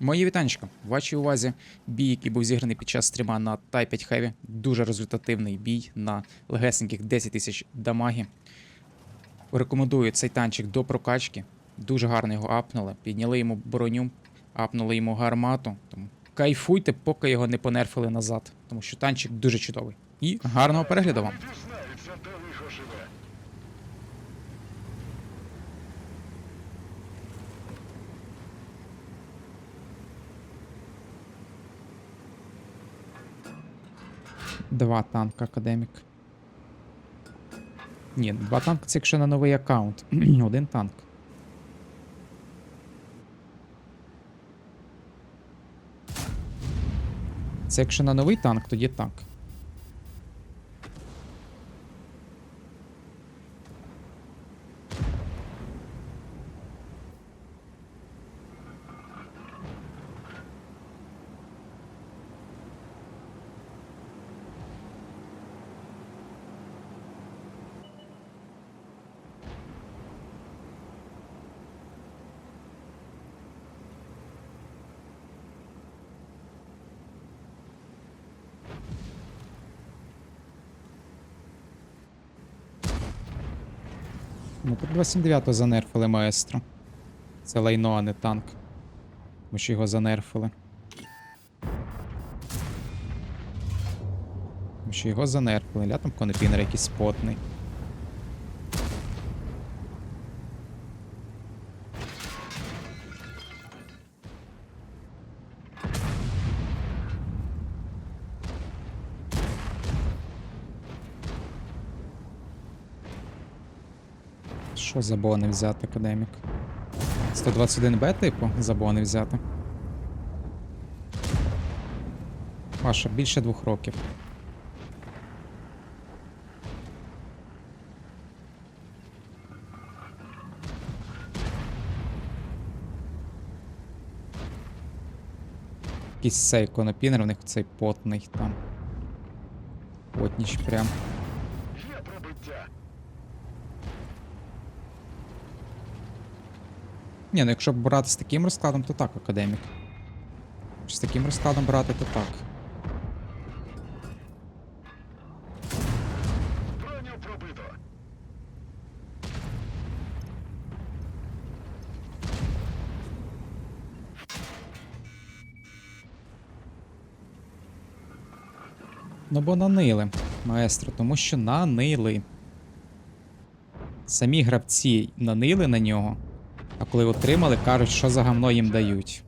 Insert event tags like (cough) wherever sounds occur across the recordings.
Мої вітанечка. В вашій увазі бій, який був зіграний під час стріма на Type 5 Heavy. Дуже результативний бій на легесеньких 10 тисяч дамаги. Рекомендую цей танчик до прокачки. Дуже гарно його апнули. Підняли йому броню, апнули йому гармату. Тому кайфуйте, поки його не понерфили назад, тому що танчик дуже чудовий. І гарного перегляду вам. Два танка академік. Ні, два танки це якщо на новий аккаунт. (clears throat) Один танк. Це якщо на новий танк, тоді так. Ну тут 29-го занерфили маестро. Це лайно, а не танк. Ми ж його занерфили. Ми ж його занерфили. Ля там конопінер якийсь спотний. Що за бони взяти, академік? 121Б, типу, за бони взяти. Ваша більше двох років. Якийсь цей конопінер, у них цей потний там. Потніч прям. Є пробиття. Ні, ну якщо брати з таким розкладом, то так, академік. Якщо з таким розкладом брати, то так. Ну бо нанили, маестро, тому що нанили. Самі гравці нанили на нього, а коли отримали, кажуть, що за гамно їм дають.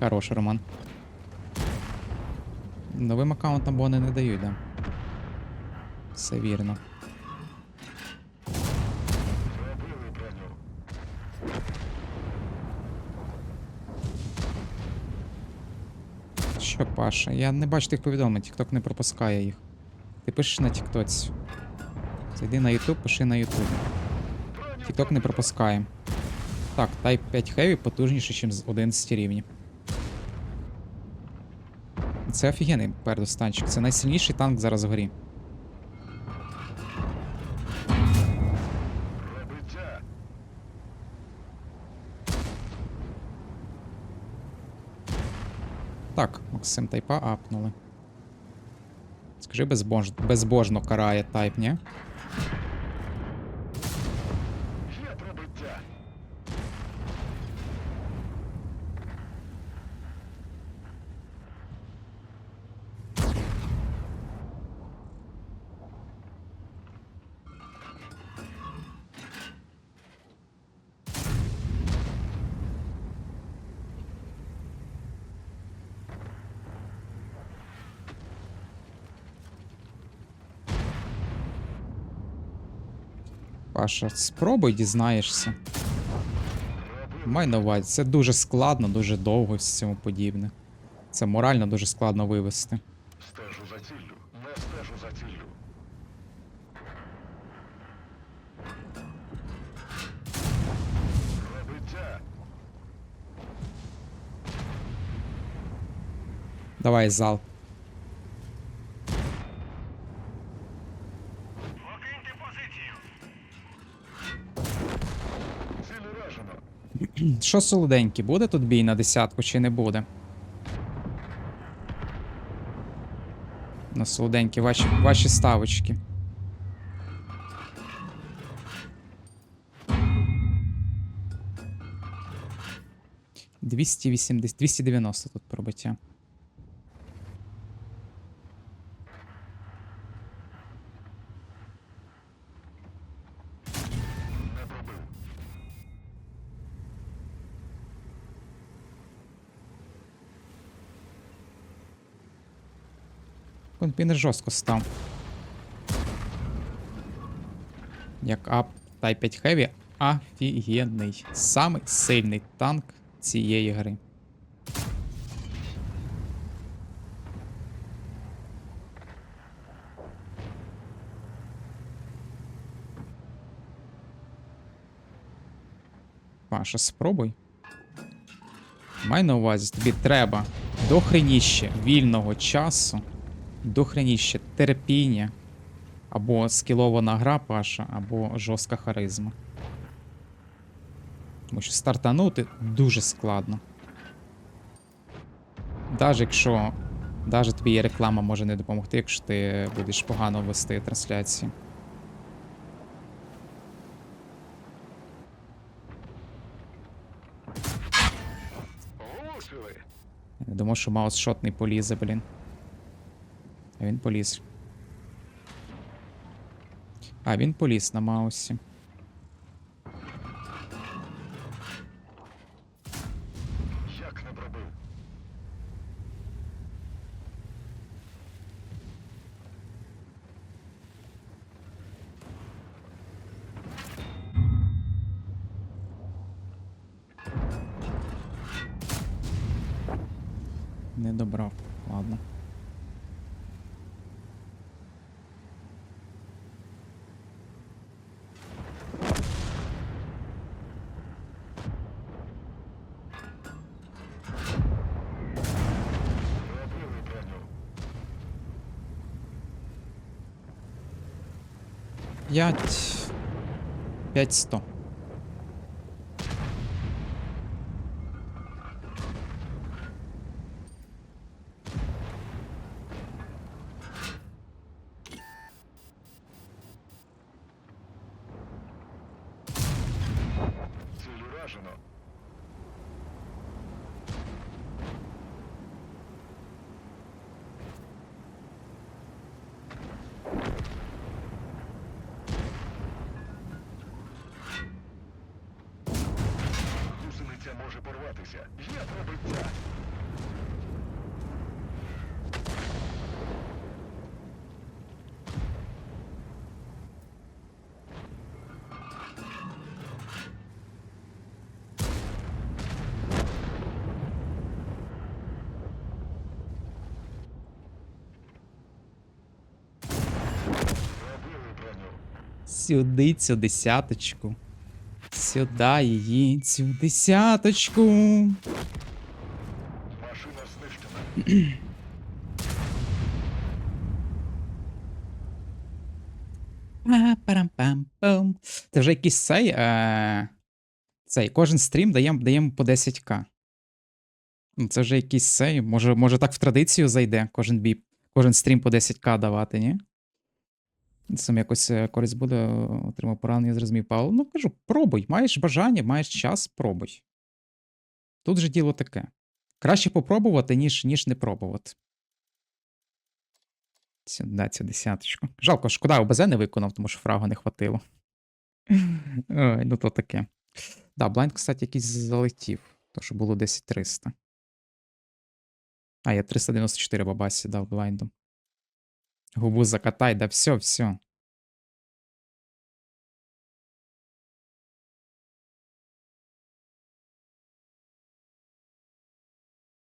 Хороший Роман. Новим аккаунтам бони не дають, да. Все вірно. Що, Паша? Я не бачу тих повідомлень, TikTok не пропускає їх. Ти пишеш на TikTok. Зайди на YouTube, пиши на YouTube. TikTok не пропускає. Так, Type 5 Heavy потужніший, ніж з 11 рівні. Це офігенний передостанчик. Це найсильніший танк зараз в грі. Так, Максим тайпа апнули. Скажи, безбож... безбожно карає тайп, ні? Є пробиття. Паша, спробуй дізнаєшся. Май на увазі, це дуже складно, дуже довго і цьому подібне. Це морально дуже складно вивести. Стежу за ціллю. Не стежу за ціллю. Пробиття. Давай, зал. Що солоденьке, буде тут бій на десятку чи не буде? На солоденькі ваші, ваші ставочки. Двісті вісімдесят, двісті дев'яносто тут пробиття. Конпінер жорстко став. Як ап Type 5 Heavy офігенний. Самий сильний танк цієї гри. Паша, спробуй. Май на увазі, тобі треба дохреніще вільного часу, дохреніще терпіння, або скілована гра Паша, або жорстка харизма. Тому що стартанути дуже складно. Навіть якщо. Навіть тобі є реклама може не допомогти, якщо ти будеш погано вести трансляції. Влучили. Я думав, що маус шотний полізе, блін. А він поліз. А, він поліз на маусі. Як не пробив. Не добрав. 5... 5100. Порватися. Є пробиття. Сюди цю десяточку. Сюди її, цю десяточку. Машина знищена. Па-парам-пам-пам. Це вже якийсь цей. Е... Цей, кожен стрім даємо даємо по 10к. Ну, Це вже якийсь цей. Може, може так в традицію зайде кожен бій, кожен стрім по 10к давати, ні? Сам якось е, користь буде, е, отримав поранення, зрозумів Павло. Ну кажу, пробуй, маєш бажання, маєш час, пробуй. Тут же діло таке. Краще попробувати, ніж, ніж не пробувати. Сюди цю десяточку. Жалко, шкода, ОБЗ не виконав, тому що фрагу не хватило. (laughs) Ой, ну то таке. Да, блайнд, кстати, якийсь залетів. То, що було 10300. А, я 394 бабасі дав блайндом. Губу закатай, да все, все.